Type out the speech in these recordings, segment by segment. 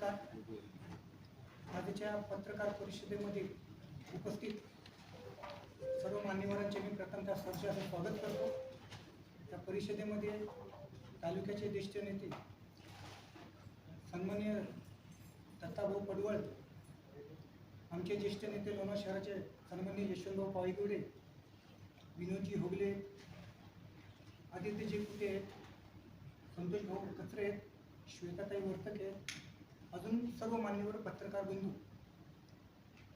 नमस्कार. आजच्या पत्रकार परिषदेमध्ये उपस्थित सर्व मान्यवरांचे मी प्रथमतः सहर्ष असं स्वागत करतो. त्या परिषदेमध्ये तालुक्याचे ज्येष्ठ नेते सन्मान्य दत्ताभाऊ पडवळ आमचे ज्येष्ठ नेते लोणार शहराचे सन्मान्य यशवंतभाऊ पायगुडे विनोदजी होगले आदित्यजी कुटे संतोष भाऊ कचरे आहेत श्वेताताई वर्तक आहेत अजून सर्व मान्यवर पत्रकार बंधू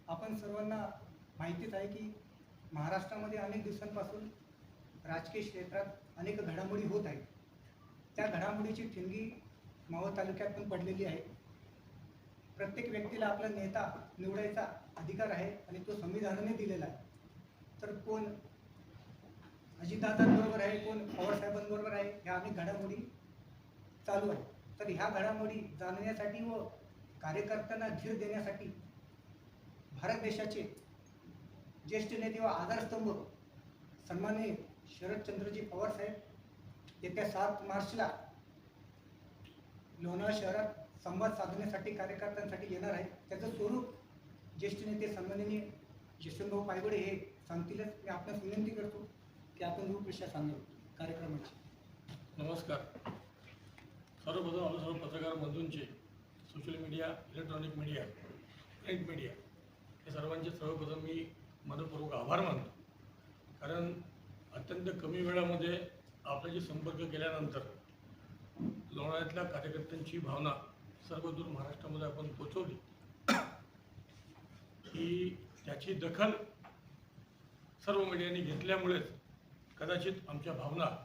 आपण सर्वांना माहितीच आहे की महाराष्ट्रामध्ये अनेक दिवसांपासून राजकीय क्षेत्रात अनेक घडामोडी होत आहेत. त्या घडामोडीची ठिणगी मावळ तालुक्यात पण पडलेली आहे. प्रत्येक व्यक्तीला आपला नेता निवडायचा अधिकार आहे आणि तो संविधानाने दिलेला आहे. तर कोण अजितदादांबरोबर आहे कोण पवारसाहेबांबरोबर आहे ह्या अनेक घडामोडी चालू आहे तर ह्या घडामोडी जाणण्यासाठी व कार्यकर्त्यांना धीर देण्यासाठी भारत देशाचे ज्येष्ठ नेते व आधारस्तंभ सन्माननीय शरदचंद्रजी पवार साहेब येत्या सात मार्चला लोणावळा शहरात संवाद साधण्यासाठी कार्यकर्त्यांसाठी येणार आहे त्याचं स्वरूप ज्येष्ठ नेते सन्माननीय यशवंतभाऊ पायगुडे हे सांगतीलच. मी आपल्यास विनंती करतो की आपण रूपरेषा सांगू कार्यक्रमाची. नमस्कार. सर्वप्रथम आम्ही सर्व पत्रकार बंधूंचे social media electronic media print media या सर्वांचे सर्वप्रथम मी मनपूर्वक आभार मानतो. कारण अत्यंत कमी वेळामध्ये आपल्याशी संपर्क केल्यानंतर लोणाऱ्यातल्या कार्यकर्त्यांची भावना सर्वदूर महाराष्ट्रामध्ये आपण पोचवली. ही त्याची दखल सर्व मीडियाने घेतल्यामुळेच कदाचित आमच्या भावना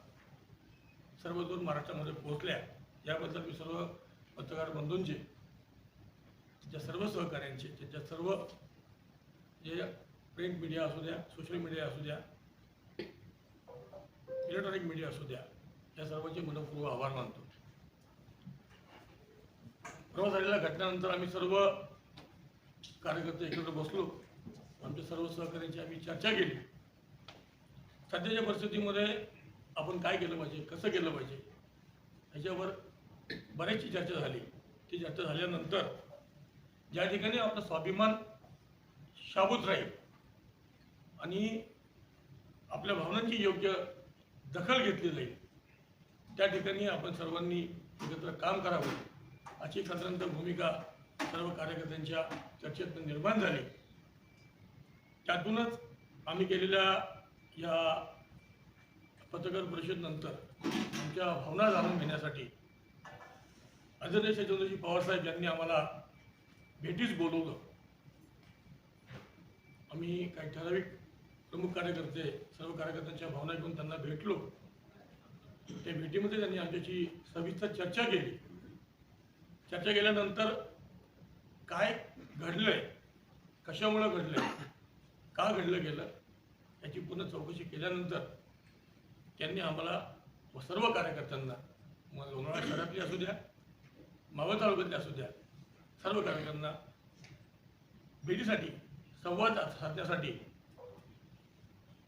सर्वदूर महाराष्ट्रामध्ये पोहोचल्या. याबद्दल मी सर्व पत्रकार बंधूंचे त्याच्या सर्व सहकाऱ्यांचे त्यांच्या सर्व जे प्रिंट मीडिया असू द्या सोशल मीडिया असू द्या इलेक्ट्रॉनिक मीडिया असू द्या या सर्वांचे मनपूर्वक आभार मानतो. परवा झालेल्या घटनेनंतर आम्ही सर्व कार्यकर्ते एकत्र बसलो. आमच्या सर्व सहकाऱ्यांची आम्ही चर्चा केली. सध्याच्या परिस्थितीमध्ये आपण काय केलं पाहिजे कसं केलं पाहिजे ह्याच्यावर बऱ्याचशी चर्चा झाली. ती चर्चा झाल्यानंतर ज्या ठिकाणी आपला स्वाभिमान शाबूत राहील आणि आपल्या भावनांची योग्य दखल घेतली जाईल त्या ठिकाणी आपण सर्वांनी एकत्र काम करावं अशी खतरंत भूमिका सर्व कार्यकर्त्यांच्या चर्चेत निर्माण झाली. त्यातूनच आम्ही केलेल्या या पत्रकार परिषदेनंतर आमच्या भावना जाणून घेण्यासाठी आदरणीय चंद्रजी पवारसाहेब यांनी आम्हाला भेटीच बोलवलं. आम्ही काही ठराविक प्रमुख कार्यकर्ते सर्व कार्यकर्त्यांच्या भावना घेऊन त्यांना भेटलो. त्या भेटीमध्ये त्यांनी आमच्याशी सविस्तर चर्चा केली. चर्चा केल्यानंतर काय घडलंय कशामुळं घडलंय का घडलं गेलं याची पुन्हा चौकशी केल्यानंतर त्यांनी आम्हाला व सर्व कार्यकर्त्यांना मग लोणावळा शहरातली असू द्या मावळ तालुक्यातल्या असू द्या सर्व कार्यकर्त्यांना भेटीसाठी संवाद साधण्यासाठी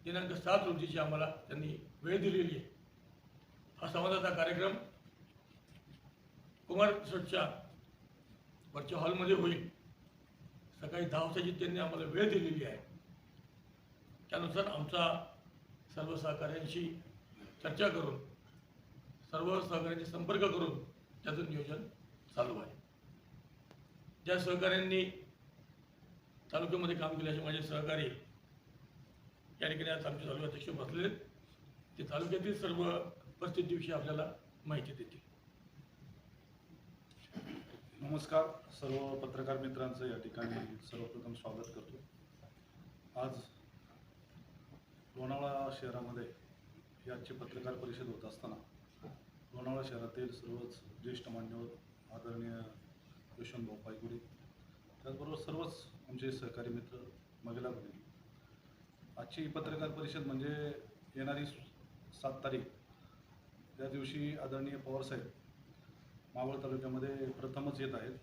दिनांक सात रोजीची आम्हाला त्यांनी वेळ दिलेली आहे. हा संवादाचा कार्यक्रम कुमार रिसॉर्टच्या वरच्या हॉलमध्ये होईल. सकाळी दहा वाजताची त्यांनी आम्हाला वेळ दिलेली आहे. त्यानुसार आमचा सर्व सहकाऱ्यांशी चर्चा करून सर्व सहकाऱ्यांशी संपर्क करून त्याचं नियोजन चालू आहे. ज्या सहकाऱ्यांनी तालुक्यामध्ये काम केल्याचे माझे सहकारी या ठिकाणी आज आमचे तालुका अध्यक्ष बसलेले ते तालुक्यातील सर्व परिस्थितीविषयी आपल्याला माहिती देतील. नमस्कार. सर्व पत्रकार मित्रांचं या ठिकाणी सर्वप्रथम स्वागत करतो. आज लोणावळा शहरामध्ये ही आजची पत्रकार परिषद होत असताना लोणावळा शहरातील सर्वच ज्येष्ठ मान्यवर आदरणीय यशवंतभाऊ पायगुडे त्याचबरोबर सर्वच आमचे सहकारी मित्र महिला भगिनी आजची पत्रकार परिषद म्हणजे येणारी सात तारीख. त्या दिवशी आदरणीय पवारसाहेब मावळ तालुक्यामध्ये प्रथमच येत आहेत.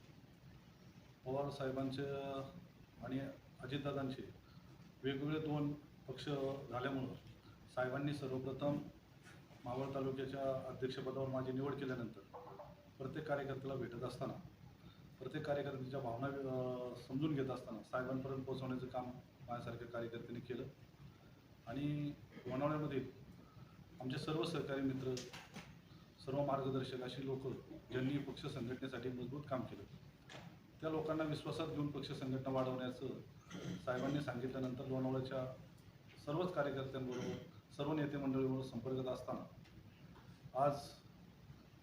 पवार साहेबांच्या आणि अजितदादांचे वेगवेगळे दोन पक्ष झाल्यामुळं साहेबांनी सर्वप्रथम मावळ तालुक्याच्या अध्यक्षपदावर माझी निवड केल्यानंतर प्रत्येक कार्यकर्त्याला भेटत असताना प्रत्येक कार्यकर्त्याच्या भावना समजून घेत असताना साहेबांपर्यंत पोहोचवण्याचं काम माझ्यासारख्या कार्यकर्त्यांनी केलं. आणि वनावळ्यामध्ये आमचे सर्व सहकारी मित्र सर्व मार्गदर्शक अशी लोक ज्यांनी पक्ष संघटनेसाठी मजबूत काम केलं. त्या लोकांना विश्वासात घेऊन पक्ष संघटना वाढवण्याचं साहेबांनी सांगितल्यानंतर लोणावळ्याच्या सर्वच कार्यकर्त्यांबरोबर सर्व नेते मंडळीबरोबर संपर्कात असताना आज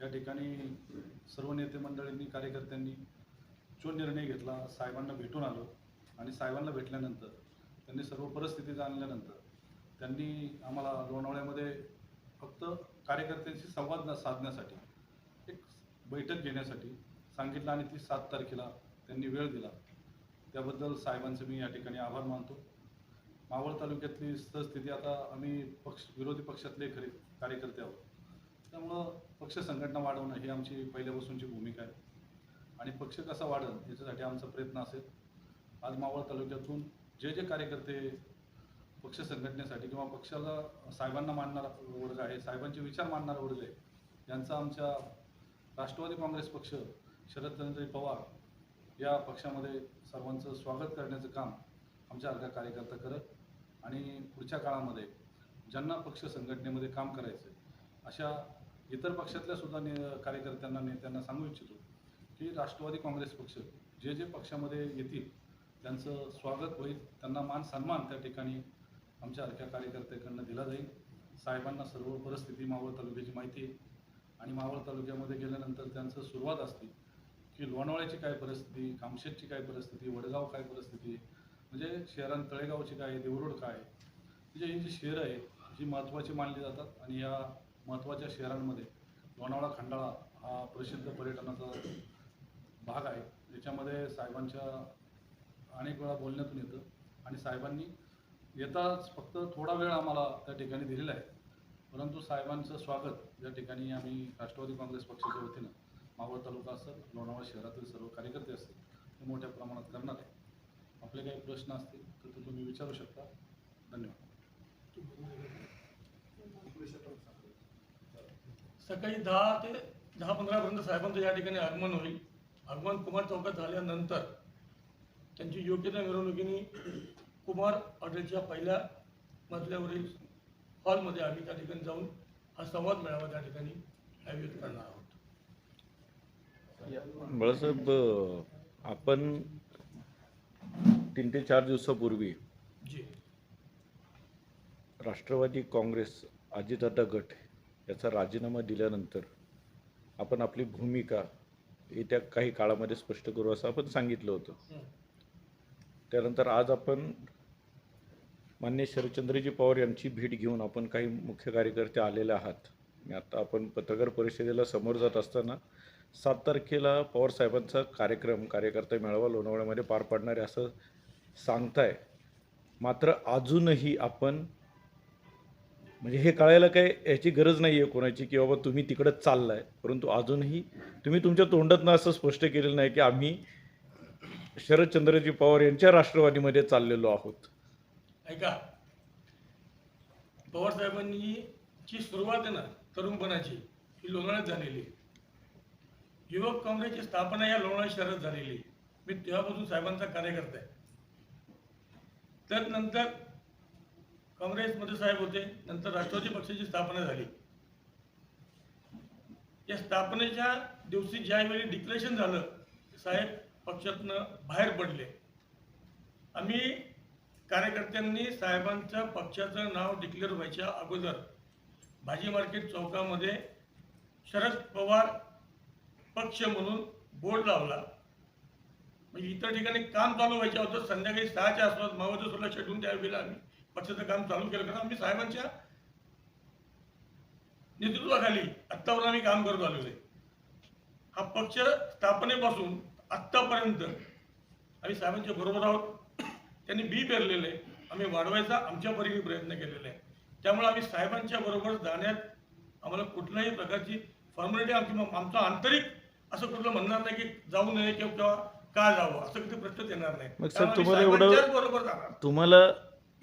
या ठिकाणी सर्व नेते मंडळींनी कार्यकर्त्यांनी जो निर्णय घेतला साहेबांना भेटून आलो. आणि साहेबांना भेटल्यानंतर त्यांनी सर्व परिस्थिती जाणल्यानंतर त्यांनी आम्हाला लोणावळ्यामध्ये फक्त कार्यकर्त्यांशी संवाद साधण्यासाठी एक बैठक घेण्यासाठी सांगितलं आणि ती सात तारखेला त्यांनी वेळ दिला. त्याबद्दल साहेबांचे मी या ठिकाणी आभार मानतो. मावळ तालुक्यातली सहस्थिती आता आम्ही पक्ष विरोधी पक्षातले खरे कार्यकर्ते आहोत. त्यामुळं पक्ष संघटना वाढवणं ही आमची पहिल्यापासूनची भूमिका आहे. आणि पक्ष कसा वाढेल याच्यासाठी आमचा प्रयत्न असेल. आज मावळ तालुक्यातून जे जे कार्यकर्ते पक्ष संघटनेसाठी किंवा पक्षाला साहेबांना मानणारा वर्ग आहे साहेबांचे विचार मानणारा वर्ग आहे यांचा आमच्या राष्ट्रवादी काँग्रेस पक्ष शरदचंद्र पवार या पक्षामध्ये सर्वांचं स्वागत करण्याचं काम आमच्या अर्धा कार्यकर्ता करत आणि पुढच्या काळामध्ये ज्यांना पक्ष संघटनेमध्ये काम करायचं आहे अशा इतर पक्षातल्या सुद्धा ने कार्यकर्त्यांना नेत्यांना सांगू इच्छितो की राष्ट्रवादी काँग्रेस पक्ष जे जे पक्षामध्ये येतील त्यांचं स्वागत होईल त्यांना मान सन्मान त्या ठिकाणी आमच्या अर्ध्या कार्यकर्त्याकडनं दिला जाईल. साहेबांना सर्व परिस्थिती मावळ तालुक्याची माहिती आहे. आणि मावळ तालुक्यामध्ये गेल्यानंतर त्यांचं सुरुवात असते की लोणावळ्याची काय परिस्थिती कामशेतची काय परिस्थिती वडगाव काय परिस्थिती म्हणजे शहरात तळेगावची काय देवरोड काय म्हणजे ही जी शहरं आहेत जी महत्त्वाची मानली जातात. आणि या महत्त्वाच्या शहरांमध्ये लोणावळा खंडाळा हा प्रसिद्ध पर्यटनाचा भाग आहे. ज्याच्यामध्ये साहेबांच्या अनेक वेळा बोलण्यातून येतं आणि साहेबांनी येताच फक्त थोडा वेळ आम्हाला त्या ठिकाणी दिलेला आहे. परंतु साहेबांचं स्वागत या ठिकाणी आम्ही राष्ट्रवादी काँग्रेस पक्षाच्या वतीनं मावळ तालुका असेल लोणावळा शहरातील सर्व कार्यकर्ते असतील ते मोठ्या प्रमाणात करणार आहे आपले काही प्रश्न असतील तर ते तुम्ही विचारू शकता. धन्यवाद. सकाळी दहा ते दहा पंधरापर्यंत साहेबांचं या ठिकाणी आगमन होईल. आगमन कुमार चौकात झाल्यानंतर त्यांची योग्य त्या मिरवणुकीने कुमार हॉटेलच्या पहिल्या मजल्यावरील हॉलमध्ये आम्ही त्या ठिकाणी जाऊन हा संवाद मेळावा त्या ठिकाणी आयोजित करणार आहोत. बाळासाहेब आपण तीन ते चार दिवसापूर्वी जी. राष्ट्रवादी काँग्रेस अजितदादा गट याचा राजीनामा दिल्यानंतर आपण आपली भूमिका येत्या काही काळामध्ये स्पष्ट करू असं आपण सांगितलं होतं. त्यानंतर आज आपण मान्य शरदचंद्रजी पवार यांची भेट घेऊन आपण काही मुख्य कार्यकर्ते आलेले आहात. आणि आता आपण पत्रकार परिषदेला समोर जात असताना सात तारखेला पवार साहेबांचा कार्यक्रम कार्यकर्ता मेळावा लोणावळ्यामध्ये पार पाडणार आहे असं सांगताय. मात्र अजूनही आपण म्हणजे हे कळायला काय याची गरज नाही आहे कोणाची की बाबा तुम्ही तिकडंच चाललाय परंतु अजूनही तुम्ही तुमच्या तोंडातनं असं स्पष्ट केलेलं नाही की आम्ही शरदचंद्रजी पवार यांच्या राष्ट्रवादीमध्ये चाललेलो आहोत ऐका पवार साहेबांनी ची सुरुवात आहे ना तरुणपणाची ही लोणाळ्यात झालेली आहे. युवक काँग्रेसची स्थापना या लोणावळा शहरात झालेली आहे. मी तेव्हापासून साहेबांचा कार्यकर्ता आहे तर नंतर काँग्रेसमध्ये साहेब होते नंतर राष्ट्रवादी पक्षाची स्थापना झाली. या स्थापनेच्या दिवशी ज्यावेळी डिक्लेरेशन झालं साहेब पक्षातनं बाहेर पडले. आम्ही कार्यकर्त्यांनी साहेबांच्या पक्षाचं नाव डिक्लेअर व्हायच्या अगोदर भाजी मार्केट चौकामध्ये शरद पवार पक्ष म्हणून बोर्ड लावला. म्हणजे इतर ठिकाणी काम चालू व्हायच्या होतं संध्याकाळी सहाच्या आसपास मावळ सोला छेडून त्यावेळेला आम्ही. पक्षाचं काम चालू केलं. कारण आम्ही साहेबांच्या नेतृत्वाखाली आत्तावर आम्ही काम करत आलेलो आहे. हा पक्ष स्थापनेपासून आत्तापर्यंत आम्ही साहेबांच्या बरोबर आहोत. त्यांनी बी पेरलेलं आहे. आम्ही वाढवायचा आमच्या परीने प्रयत्न केलेला आहे. त्यामुळे आम्ही साहेबांच्या बरोबर जाण्यात आम्हाला कुठल्याही प्रकारची फॉर्मॅलिटी आमची आमचं आंतरिक असं कुठलं म्हणणार नाही की जाऊ नये किंवा का जावं. असं कधी प्रश्नच येणार नाही. बरोबर जाणार. तुम्हाला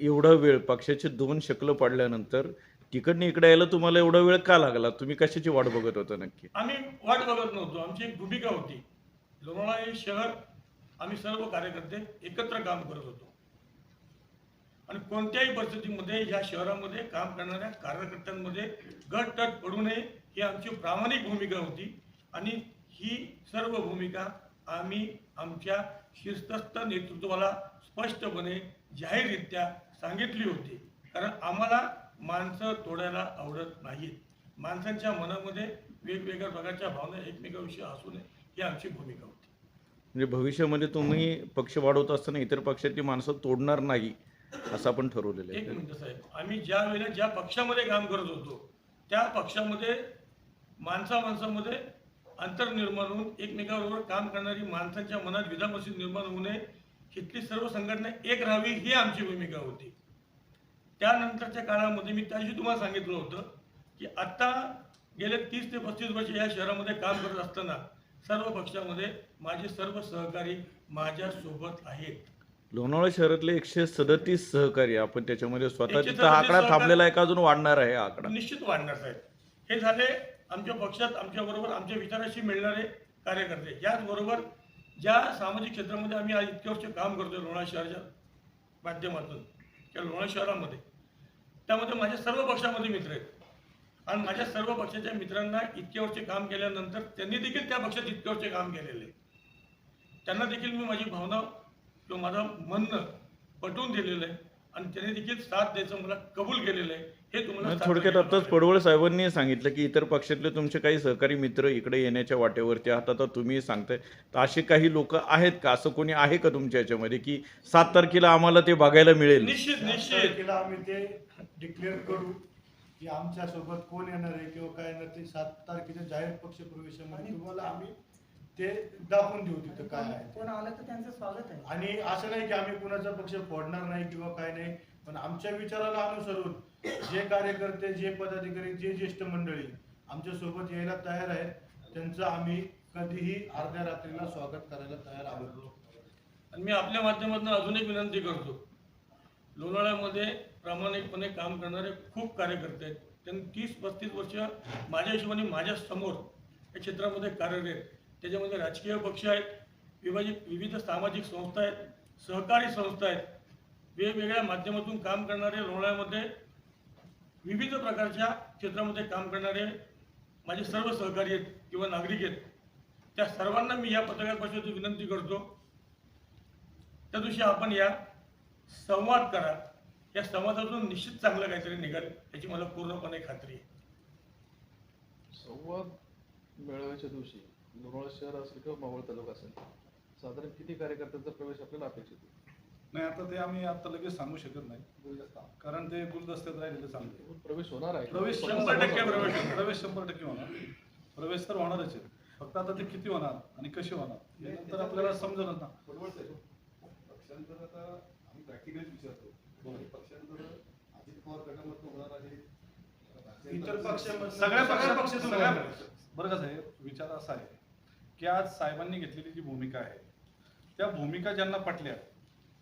एवढा वेळ पक्षाचे दोन शकलं पाडल्यानंतर तिकडनं इकडे यायला तुम्हाला एवढा वेळ का लागला? तुम्ही कशाची वाट बघत होता नक्की? आम्ही वाट बघत नव्हतो. आमची एक भूमिका होती. लोणावळा हे शहर आम्ही सर्व कार्यकर्ते एकत्र काम करत होतो. आणि कोणत्याही परिस्थितीमध्ये या शहरामध्ये काम करणाऱ्या कार्यकर्त्यांमध्ये गट तट पडू नये ही आमची प्रामाणिक भूमिका होती. आणि ही सर्व भूमिका आम्ही आमच्या शिस्तस्थ नेतृत्वाला स्पष्टपणे जाहीररित्या सांगितली होती. कारण आम्हाला माणसं तोडायला आवडत नाहीत. माणसांच्या मनामध्ये वेगवेगळ्या प्रकारच्या भावना एकमेकाविषयी असू नये ही आमची भूमिका होती. म्हणजे भविष्यामध्ये तुम्ही पक्ष वाढवत असताना इतर पक्षातली माणसं तोडणार नाही असं आपण ठरवलेलं एक आहे मिनिट साहेब आम्ही ज्या वेळेला ज्या पक्षामध्ये काम करत होतो त्या पक्षामध्ये माणसा माणसामध्ये अंतर निर्माण होऊन एकमेकाबरोबर काम करणारी माणसांच्या मनात विधामसी निर्माण होऊ नये इथली सर्व संघटना एक राहावी ही आमची भूमिका होती. त्यानंतरच्या काळामध्ये मी त्या दिवशी तुम्हाला सांगितलं होतं की आत्ता गेले तीस ते पस्तीस वर्ष या शहरामध्ये काम करत असताना सर्व पक्षामध्ये माझे सर्व सहकारी माझ्यासोबत आहेत. लोणावळा शहरातले एकशे सदतीस सहकारी आपण त्याच्यामध्ये स्वतः 137 तिथं आकडा थांबलेला आहे का? अजून वाढणार आहे हा आकडा? निश्चित वाढणार साहेब. हे झाले आमच्या पक्षात आमच्या बरोबर आमच्या विचाराशी मिळणारे कार्यकर्ते. याचबरोबर ज्या सामाजिक क्षेत्रामध्ये आम्ही आज इतके वर्ष काम करतो लोणा शहराच्या माध्यमातून किंवा लोणा शहरामध्ये त्यामध्ये माझ्या सर्व पक्षामध्ये मित्र आहेत आणि माझ्या सर्व पक्षाच्या मित्रांना इतके वर्ष काम केल्यानंतर त्यांनी देखील त्या पक्षात इतके वर्ष काम केलेले आहे. त्यांना देखील मी माझी भावना किंवा माझं म्हणणं पटवून दिलेलं आहे आणि त्यांनी देखील साथ द्यायचं मला कबूल केलेलं आहे. हे तुम्हाला थोडक्यात आताच पडवळ साहेबांनी सांगितलं की इतर पक्षातले तुमचे काही सहकारी मित्र इकडे येण्याच्या वाटेवरती आहात. आता तुम्ही सांगताय तर असे काही लोक आहेत का? असं कोणी आहे का तुमच्या याच्यामध्ये की सात तारखेला आम्हाला ते बघायला मिळेल? निश्चित निश्चित. तारखेला आम्ही ते डिक्लेअर करू की आमच्यासोबत कोण येणार आहे किंवा काय येणार ते सात तारखेच्या जाहीर पक्ष प्रवेशामध्ये तुम्हाला आम्ही ते दाखवून देऊ तिथं काय आहे. कोण आलं तर त्यांचं स्वागत आहे. आणि असं नाही की आम्ही कुणाचा पक्ष फोडणार नाही किंवा काय नाही पण आमच्या विचाराला अनुसरून जे कार्यकर्ते जे पदाधिकारी जे ज्येष्ठ मंडळी आमच्यासोबत यायला तयार आहेत त्यांचं आम्ही कधीही अर्ध्या रात्रीला स्वागत करायला तयार आहोत. आणि मी आपल्या माध्यमातून अजून एक विनंती करतो. लोणावळ्यामध्ये प्रामाणिकपणे काम करणारे खूप कार्यकर्ते आहेत. त्यांनी तीस पस्तीस वर्ष माझ्या हिशोबाने माझ्यासमोर या क्षेत्रामध्ये कार्यरत आहेत. त्याच्यामध्ये राजकीय पक्ष आहेत विभाजित विविध सामाजिक संस्था आहेत सहकारी संस्था आहेत. वेगवेगळ्या माध्यमातून काम करणारे लोणाळ्यामध्ये विविध प्रकारच्या क्षेत्रामध्ये काम करणारे माझे सर्व सहकारी आहेत किंवा नागरिक आहेत. त्या सर्वांना मी या पत्रकार विनंती करतो त्या दिवशी आपण या संवाद करा. या संवादातून निश्चित चांगलं काहीतरी निघाल याची मला पूर्णपणे खात्री आहे. संवाद मेळाव्याच्या दिवशी लोणावळा शहर असेल किंवा मावळ तालुका असेल साधारण किती कार्यकर्त्यांचा प्रवेश आपल्याला अपेक्षित आहे? नाही आता ते आम्ही आता लगेच सांगू शकत नाही. कारण ते गुलदस्त्यात राहिलेलं चांगलं पण प्रवेश होणार आहे. प्रवेश शंभर टक्के प्रवेश होणार. प्रवेश शंभर टक्के होणार. प्रवेश तर होणारच आहे. फक्त आता ते किती होणार आणि कसे होणार हे नंतर आपल्याला समजलं ना. बरोबर साहेब पक्षांतर आता आम्ही प्रॅक्टिकली विचारतो. पक्षांतर अजित पवार गटामधून होणार आहे. इतर पक्षामध्ये सगळ्या सगळ्या पक्षात पक्षातून. बरं का साहेब विचार असा आहे. की आज साहेबांनी घेतलेली जी भूमिका आहे त्या भूमिका ज्यांना पटल्या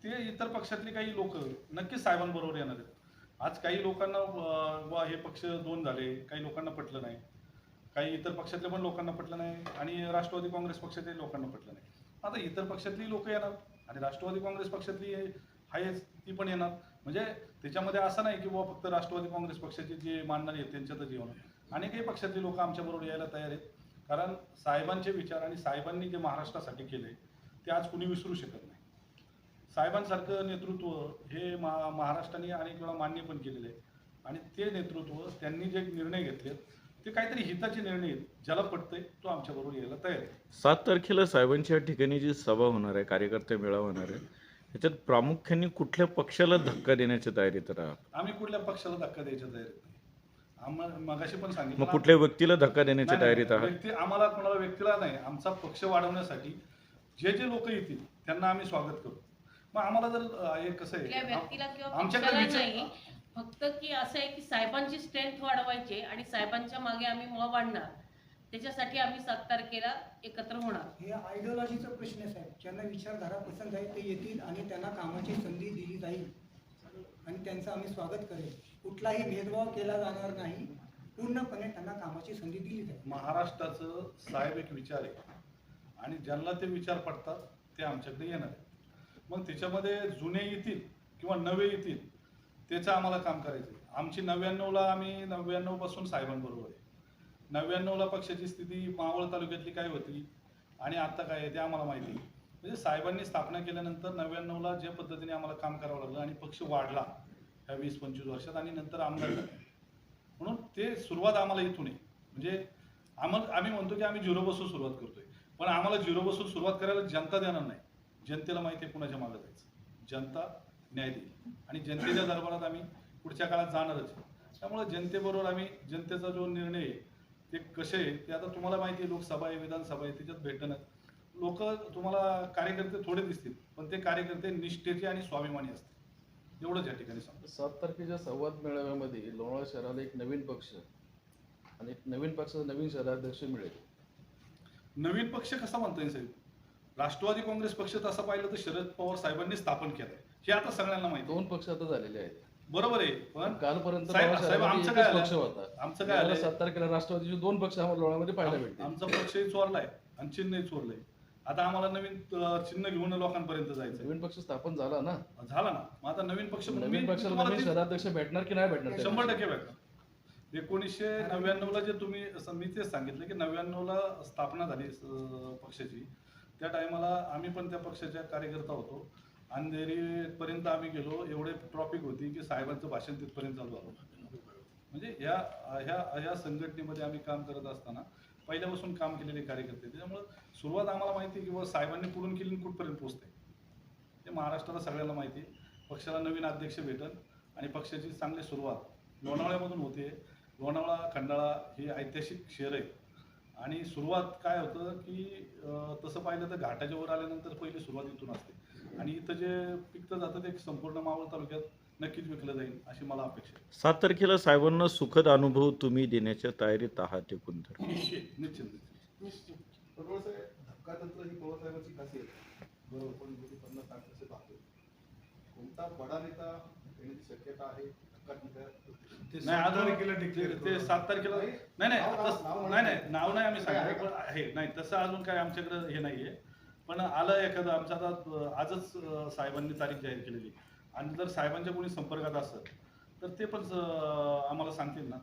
ते इतर पक्षातले काही लोक नक्कीच साहेबांबरोबर येणार आहेत. आज काही लोकांना वा हे पक्ष दोन झाले काही लोकांना पटलं नाही. काही इतर पक्षातल्या पण लोकांना पटलं नाही आणि राष्ट्रवादी काँग्रेस पक्षातल्या लोकांना पटलं नाही. आता इतर पक्षातली लोक येणार आणि राष्ट्रवादी काँग्रेस पक्षातली आहेच ती पण येणार. म्हणजे त्याच्यामध्ये असं नाही की बुवा फक्त राष्ट्रवादी काँग्रेस पक्षाचे जे मानणारे आहेत त्यांच्यातच येऊन अनेकही पक्षातली लोक आमच्याबरोबर यायला तयार आहेत. कारण साहेबांचे विचार आणि साहेबांनी जे महाराष्ट्रासाठी केले ते आज कुणी विसरू शकत नाही. साहेबांसारखं नेतृत्व हे महा महाराष्ट्राने अनेक वेळा मान्य पण केलेलं आहे आणि ते नेतृत्व त्यांनी जे निर्णय घेतलेत ते काहीतरी हिताचे निर्णय ज्याला पटतंय तो आमच्याबरोबर यायला तयार आहे. सात तारखेला साहेबांच्या ठिकाणी जी सभा होणार आहे कार्यकर्ते मेळावा होणार आहे त्याच्यात प्रामुख्याने कुठल्या पक्षाला धक्का देण्याच्या तयारीत आहात? आम्ही कुठल्या पक्षाला धक्का द्यायच्या तयारीत आम्हाला मगाशी पण सांगितलं मग कुठल्या व्यक्तीला धक्का देण्याच्या नाही, तयारीत आहात? व्यक्ती आम्हाला कोणाला व्यक्तीला नाही. आमचा पक्ष वाढवण्यासाठी जे जे लोक येतील त्यांना आम्ही स्वागत करू मग आम्हाला जर अं, हे कसं कुठल्या आहे व्यक्तीला किंवा आमच्याकडे पक्षाला विचार- नाही फक्त की असं आहे की साहेबांची स्ट्रेंथ वाढवायची आणि साहेबांच्या मागे आम्ही मग वाढणार त्याच्यासाठी आम्ही सात तारखेला एकत्र होणार. हे आयडिओलॉजीचा प्रश्न आहे साहेब. ज्यांना विचारधारा पसंत आहे ते येतील आणि त्यांना कामाची संधी दिली जाईल. आणि त्यांचं आम्ही स्वागत करेल. कुठलाही भेदभाव केला जाणार नाही. पूर्णपणे त्यांना कामाची संधी दिली जाईल. महाराष्ट्राचं साहेब एक विचार आहे. आणि ज्यांना ते विचार पडतात ते आमच्याकडे येणार आहेत. मग त्याच्यामध्ये जुने येतील किंवा नवे येतील त्याचं आम्हाला काम करायचं आहे. आमची नव्याण्णवला आम्ही नव्याण्णवपासून साहेबांबरोबर आहे. नव्याण्णवला पक्षाची स्थिती मावळ तालुक्यातली काय होती आणि आता काय आहे ते आम्हाला माहिती आहे. म्हणजे साहेबांनी स्थापना केल्यानंतर नव्याण्णवला ज्या पद्धतीने आम्हाला काम करावं लागलं आणि पक्ष वाढला ह्या वीस पंचवीस वर्षात आणि नंतर आमदार म्हणून ते सुरुवात आम्हाला इथून आहे. म्हणजे आम्हाला आम्ही म्हणतो की आम्ही झिरो बसून सुरुवात करतोय. पण आम्हाला झिरो बसून सुरुवात करायला जनता देणार नाही. जनतेला माहिती आहे कुणाच्या मागं जायचं. जनता न्याय देईल. आणि जनतेच्या दरबारात आम्ही पुढच्या काळात जाणारच त्यामुळे जनतेबरोबर आम्ही जनतेचा जो निर्णय आहे ते कसे आहे ते आता तुम्हाला माहिती आहे लोकसभा आहे विधानसभा आहे त्याच्यात भेटणं. लोक तुम्हाला कार्यकर्ते थोडे दिसतील पण ते कार्यकर्ते निष्ठेचे आणि स्वाभिमानी असतील. एवढंच या ठिकाणी सांगतो. सात तारखेच्या संवाद मेळाव्यामध्ये लोणावळा शहराला एक नवीन पक्ष आणि एक नवीन पक्षाचा नवीन शहराध्यक्ष मिळेल. नवीन पक्ष कसा म्हणता येईल साहेब? राष्ट्रवादी काँग्रेस पक्ष तसा पाहिलं तर शरद पवार साहेबांनी स्थापन केलंय हे आता सगळ्यांना माहिती. दोन पक्ष आता झालेले आहेत. बरोबर आहे पण कालपर्यंत साहेब- साहेब, आमचं काय पक्ष आलं? होता. आमचं काय आलंय? सात तारखेला राष्ट्रवादीचे दोन पक्ष आम्हाला लोणामध्ये पाहायला भेटतील. आमचा पक्षही चोरलाय आणि चिन्हही चोरलंय. आता आम्हाला नवीन अं, चिन्ह घेऊन लोकांपर्यंत जायचं नवीन पक्ष स्थापन झाला ना? झाला ना. मग आता नवीन पक्ष म्हणून नवीन मी पक्षाला तुम्हाला नवीन ते- शहराध्यक्ष भेटणार की नाही भेटणार शंभर? टक्के भेटणार. एकोणीसशे नव्याण्णवला जे तुम्ही असं मी तेच सांगितलं की नव्याण्णवला स्थापना झाली अं, पक्षाची. त्या टायमाला आम्ही पण त्या पक्षाच्या कार्यकर्ता होतो. अंधेरीपर्यंत आम्ही गेलो. एवढे ट्रॉफिक होती की साहेबांचं भाषण तिथपर्यंत चालू झालं. म्हणजे ह्या ह्या ह्या संघटनेमध्ये आम्ही काम करत असताना पहिल्यापासून काम केलेले कार्यकर्ते. त्याच्यामुळं सुरुवात आम्हाला माहिती आहे की बाबा साहेबांनी पुढून केली आणि कुठपर्यंत पोहोचते. ते महाराष्ट्राला सगळ्यांना माहिती आहे. पक्षाला नवीन अध्यक्ष भेटल आणि पक्षाची चांगली सुरुवात लोणावळ्यामधून होते. लोणावळा खंडाळा हे ऐतिहासिक शहर आहे आणि सुरुवात काय होतं की तसं पाहिलं तर घाटाच्या वर आल्यानंतर पहिली सुरुवात इथून असते. आणि इथं जे पिकतं जातं ते संपूर्ण मावळ तालुक्यात नक्कीच विकलं जाईल अशी मला अपेक्षा आहे सात तारखेला साहेबांना सुखद अनुभव तुम्ही देण्याच्या तयारीत आहात एकूण तर निश्चित निश्चित निश्चित पडवळ साहेब धक्कातंत्र ही पवार साहेबांची खासियत आहे. बरोबर पण गेली पन्नास साठ वर्ष पाहतोय कोणता बडा नेता येण्याची शक्यता आहे ते नाही सात अजून तारखेला ते- declare ते करू. सात तारखेला नाही. नाही नाही नाव- तसं- नाव- नाव नाही नाही. नाव नाही आम्ही सांगितलं पण आहे नाही तसं अजून काय आमच्याकडे हे नाहीये पण आलं एखादं आमच्या आता अं, आजच अं, साहेबांनी तारीख जाहीर केलेली आणि जर साहेबांच्या कोणी संपर्कात असेल तर ते पण आम्हाला सांगतील ना.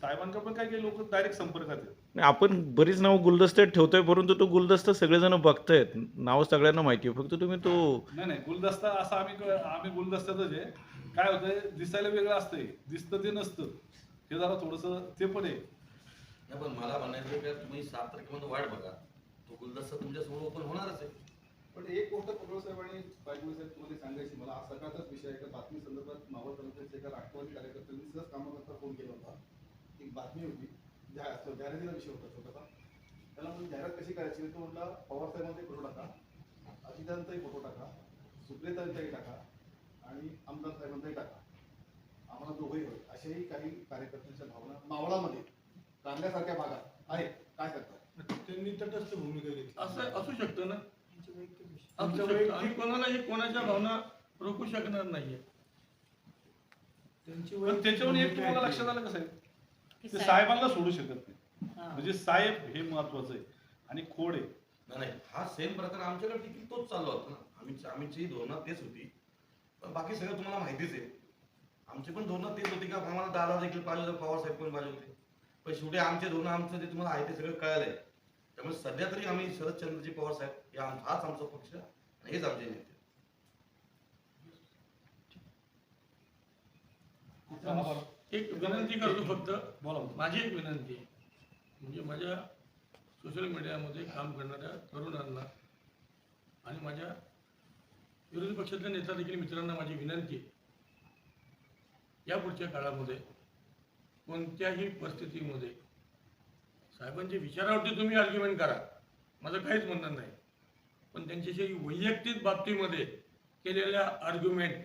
साहेबांकडे पण काही काही लोक डायरेक्ट संपर्कात आहेत. नाही, आपण बरीच नाव गुलदस्त्यात ठेवतोय परंतु तो गुलदस्ता सगळेजण बघतायत. नाव सगळ्यांना माहिती आहे फक्त तुम्ही तो नाही नाही गुलदस्ता असा आम्ही आम्ही गुलदस्त्यातच आहे. काय होतंय दिसायला वेगळं असतंय दिसतं ते नसतं. हे जरा थोडंसं ते पण आहे. नाही पण मला म्हणायचं का तुम्ही सात तारखेमध्ये वाट बघा. तो गुलदस्ता तुमच्यासमोर ओपन होणारच आहे. पण एक गोष्ट पडवळ साहेब आणि पायगुळे साहेब तुम्हाला सांगायची मला आज सकाळचाच विषय आहे. का बातमी संदर्भात मावळ तालुक्याच्या एका राष्ट्रवादी कार्यकर्त्यांनी सहज कामाकरता फोन केला होता. एक बातमी होती जाहिरातीचा विषय होता छोटासा. त्याला म्हणजे जाहिरात कशी करायची? तो म्हटला पवार साहेबांचा एक फोटो टाका अजितांचाही फोटो टाका सुप्रियतांचाही टाका आणि आमदार साहेबांचाही टाका. आम्हाला दोघंही होईल असेही काही कार्यकर्त्यांच्या भावना मावळामध्ये कारल्यासारख्या भागात आहेत. काय करतात? त्यांनी तटस्थ भूमिका घेतली. असं असू शकतं ना. वैयक्तिक कोणालाही कोणाच्या भावना रोखू शकणार नाहीये. त्यांची पण वैयक्तिक त्याच्यावरून एक तुम्हाला. लक्षात आलं कसं आहे? की ते साहेब- साहेबांना सोडू शकत नाही. म्हणजे साहेब हे महत्वाचं आहे आणि खोड आहे. नाही नाही हा सेम प्रकार आमच्याकडे देखील तोच चालू होता ना. आम्ही आमची धोरणं तेच होती. पण बाकी सगळं तुम्हाला माहितीच आहे. आमची पण धोरणं तेच होती का आम्हाला दादा देखील पाहिजे होते पवार साहेब पण पाहिजे होते. पण शेवटी आमचे धोरणं आमचं जे तुम्हाला आहे ते सगळं कळालंय. त्यामुळे सध्या तरी आम्ही शरदचंद्रजी पवार साहेब आम- हाच आमचा पक्ष आणि हेच आमचे नेते. एक विनंती करतो फक्त. बोला माझी एक विनंती आहे. म्हणजे माझ्या सोशल मीडियामध्ये काम करणाऱ्या तरुणांना आणि माझ्या विरोधी पक्षातल्या नेता देखील मित्रांना माझी विनंती आहे. या पुढच्या काळामध्ये कोणत्याही परिस्थितीमध्ये साहेबांच्या विचारावरती तुम्ही आर्ग्युमेंट करा. माझं काहीच म्हणणं नाही. पण त्यांच्याशी वैयक्तिक बाबतीमध्ये केलेल्या आर्ग्युमेंट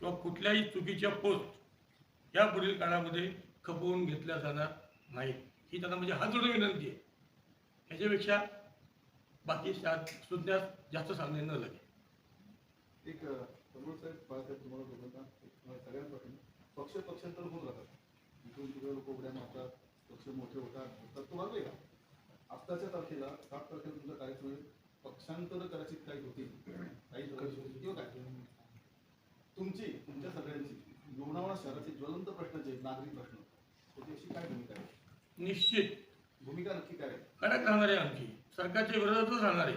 किंवा कुठल्याही चुकीच्या पोस्ट या पुढील काळामध्ये खपवून घेतल्या जाणार नाहीत. ही त्यांना म्हणजे हात जोडून विनंती आहे. ह्याच्यापेक्षा बाकी शाळेत सुज्ञात जास्त सांगणे न लागेल एक साहेब बाळासाहेब तुम्हाला दोघांना पक्ष पक्षांतर होत राहतात इथून तिकडे लोक उड्या मारतात पक्ष मोठे होतात. तर तो वाजवे का? आत्ताच्या तारखेला सात तारखेला तुमच्या कार्यक्रम पक्षांतर करायची काही होती काही होती किंवा काय? तुमची तुमच्या सगळ्यांची लोणावळा शहराचे ज्वलंत प्रश्न जे नागरिक प्रश्न त्याच्याविषयी काय भूमिका आहे? निश्चित. भूमिका नक्की काय आहे? कडक राहणार आहे आमची. सरकारच्या विरोधातच राहणार आहे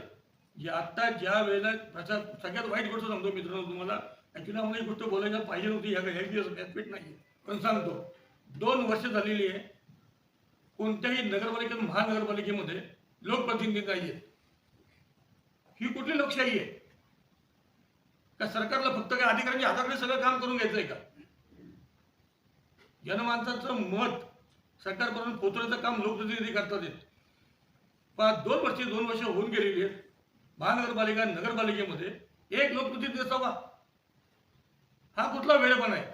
जे आत्ता ज्या वेळेला प्रचार सगळ्यात वाईट गोष्ट सांगतो मित्रांनो तुम्हाला ॲक्च्युली आम्हाला एक गोष्ट बोलायला पाहिजे नव्हती ह्या ह्या दिवस व्यासपीठ नाही. पण सांगतो दोन वर्ष झालेली आहे कोणत्याही नगरपालिकेत महानगरपालिकेमध्ये लोकप्रतिनिधी नाही आहेत ही कुठली लोकशाही आहे? का सरकारला फक्त काय अधिकाऱ्यांच्या हाताकडे सगळं काम करून घ्यायचंय का? जनमानसाचं मत सरकारपर्यंत पोहोचवण्याचं काम लोकप्रतिनिधी करतात. आहेत. पण दोन वर्षे दोन वर्ष होऊन गेलेली आहेत. महानगरपालिका नगरपालिकेमध्ये एक लोकप्रतिनिधी असावा. हा कुठला वेळेपण आहे.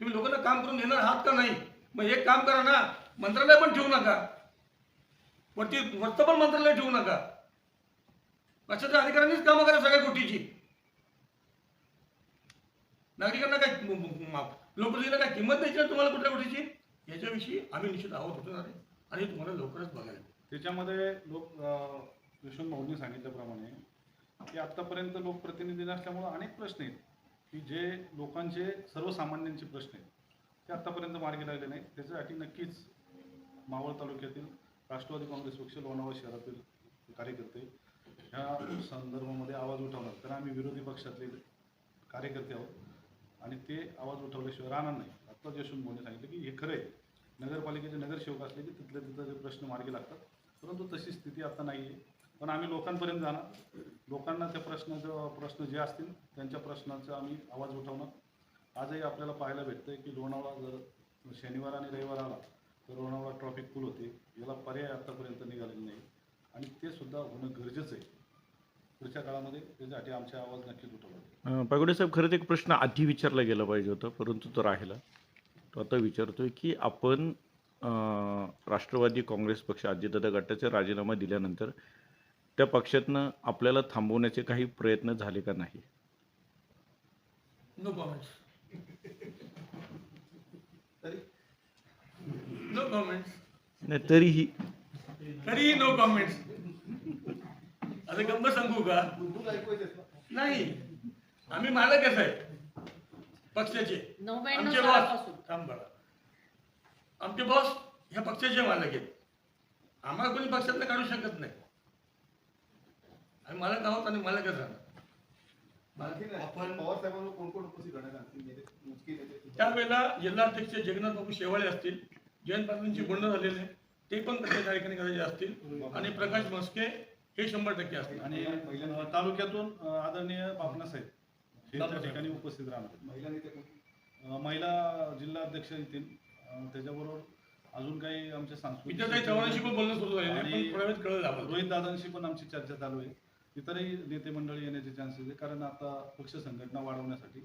तुम्ही लोकांना काम करून देणार आहात का नाही? मग एक काम करा ना मंत्रालय पण ठेवू नका. वरती वरचं पण मंत्रालय ठेवू नका. पक्षाच्या अधिकाऱ्यांनीच कामं करा सगळ्या गोष्टीची. नागरिकांना काय लोकप्रतिनिधीला काय किंमत द्यायची ना तुम्हाला कुठल्या गोष्टीची? याच्याविषयी आम्ही निश्चित आहोत होतो आणि तुम्हाला लवकरच बघायला त्याच्यामध्ये लोक यशवंत भाऊंनी सांगितल्याप्रमाणे की आत्तापर्यंत लोकप्रतिनिधी नसल्यामुळं अनेक प्रश्न आहेत. की जे लोकांचे सर्वसामान्यांचे प्रश्न आहेत ते आत्तापर्यंत मार्गी लागले नाही त्याच्यासाठी नक्कीच मावळ तालुक्यातील राष्ट्रवादी काँग्रेस पक्ष लोणावळा शहरातील कार्यकर्ते ह्या संदर्भामध्ये आवाज उठवणार तर आम्ही विरोधी पक्षातले कार्यकर्ते आहोत. आणि ते आवाज उठवल्याशिवाय राहणार नाही. आत्ताच यशवंत मोने सांगितलं की हे खरं आहे. नगरपालिकेचे नगरसेवक असले की तिथले तिथं ते प्रश्न मार्गी लागतात. परंतु तशी स्थिती आता नाही आहे. पण आम्ही लोकांपर्यंत जाणार. लोकांना त्या प्रश्नाचं प्रश्न जे असतील त्यांच्या प्रश्नाचा आम्ही आवाज उठवणार. आजही आपल्याला पाहायला भेटतंय की लोणावळा जर शनिवार आणि रविवार आला तर लोणावळा ट्रॉफिक फुल होते. याला पर्याय आत्तापर्यंत निघालेला नाही. आणि ते सुद्धा होणं गरजेचं आहे. पुढच्या काळामध्ये त्याच्यासाठी आमचे आवाज नक्कीच उठवले अं, पागोडे साहेब खरंच एक प्रश्न आधी विचारला गेला पाहिजे होता परंतु तो राहिला. तो आता विचारतोय की आपण अं, राष्ट्रवादी काँग्रेस पक्ष अजितदादा गटाचे राजीनामा दिल्यानंतर त्या पक्षातनं आपल्याला थांबवण्याचे काही प्रयत्न झाले का नाही? नो कॉमेंट्स तरी नो कॉमेंट्स नाही तरीही. तरीही नो कॉमेंट्स आता गंमत सांगू का? नाही. आम्ही मालकच आहे पक्षाचे. आमचे बॉस थांब बघा आमचे बॉस ह्या पक्षाचे मालक आहेत. आम्हाला कोणी पक्षातनं काढू शकत नाही. आम्ही मालक आहोत आणि मालकच राहणार त्यावेळेला जिल्हाध्यक्ष जगन्नाथ बाबू शेवाळे असतील. जयंत पाटलांची बोलणं झालेले ते पण त्या ठिकाणी करायचे असतील. आणि प्रकाश मस्के हे शंभर टक्के असतील. आणि तालुक्यातून आदरणीय बापनासाहेब हे त्या ठिकाणी उपस्थित राहणार आहेत. महिला नेते कोण? अं, महिला जिल्हा अध्यक्ष येतील त्याच्याबरोबर अजून काही आमचे सांस्कृतिक चव्हाणांशी पण बोलणं सुरू रोहित दादांशी पण आमची चर्चा चालू आहे. इतरही नेते मंडळी येण्याचे चान्सेस आहे कारण आता पक्ष संघटना वाढवण्यासाठी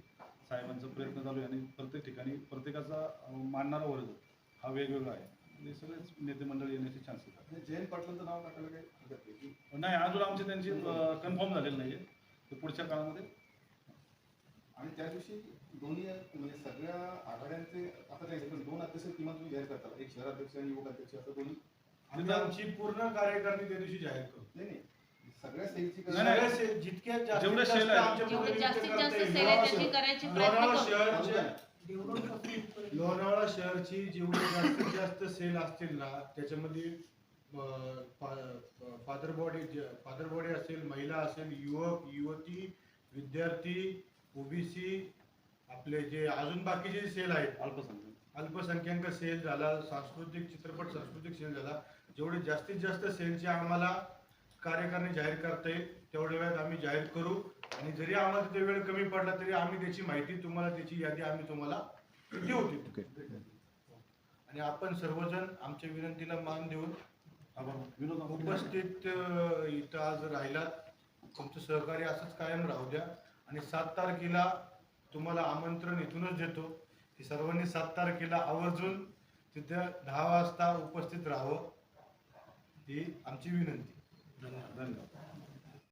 साहेबांचा प्रयत्न चालू आहे आणि प्रत्येक ठिकाणी प्रत्येकाचा मानणारा वर्ग हा वेगवेगळा आहे. आणि सगळेच नेते मंडळी येण्याचे चान्सेस आहेत आणि जयंत पाटलांचं नाव टाकायला काही हरकत नाही नाही अजून आमची त्यांची कन्फर्म झालेली नाही आहे ते पुढच्या काळामध्ये. आणि त्या दिवशी दोन्ही म्हणजे सगळ्या आघाड्यांचे आता काही पण दोन अध्यक्ष किमान तुम्ही जाहीर करता एक शहराध्यक्ष आणि युवक अध्यक्ष असं दोन्ही. आम्ही आमची पूर्ण कार्यकारिणी त्या दिवशी जाहीर करू नाही नाही. सगळ्या सेलची नाही, नाही. सगळे से- जितके जास्तीत जेवढे जास्त शेल आहे, आमच्या जेवढे प्रतिनिधी जास्तीत करता जास्त येईल. सेल आहे त्याची करायची प्रयत्न लोणावळा करू शहरचे देवरुख लोणावळा शहरची जेवढी जास्तीत जास्त सेल असतील ना त्याच्यामध्ये फादर बॉडी फादर बॉडी असेल महिला असेल युवक युवती विद्यार्थी ओबीसी आपले जे अजून बाकीचे सेल आहेत. अल्पसंख्याक. अल्पसंख्याक सेल झाला सांस्कृतिक चित्रपट सांस्कृतिक सेल झाला. जेवढे जास्तीत जास्त सेलचे आम्हाला कार्यकारिणी जाहीर करता येईल तेवढ्या वेळात आम्ही जाहीर करू. आणि जरी आम्हाला तिथे वेळ कमी पडला तरी आम्ही त्याची माहिती तुम्हाला त्याची यादी आम्ही तुम्हाला देऊ तिथे. आणि आपण सर्वजण आमच्या विनंतीला मान देऊन उपस्थित इथं आज राहिलात. तुमचं सहकार्य असंच कायम राहू द्या. आणि सात तारखेला तुम्हाला आमंत्रण इथूनच देतो. की सर्वांनी सात तारखेला आवर्जून तिथं दहा वाजता उपस्थित राहावं. ही आमची विनंती. धन्यवाद.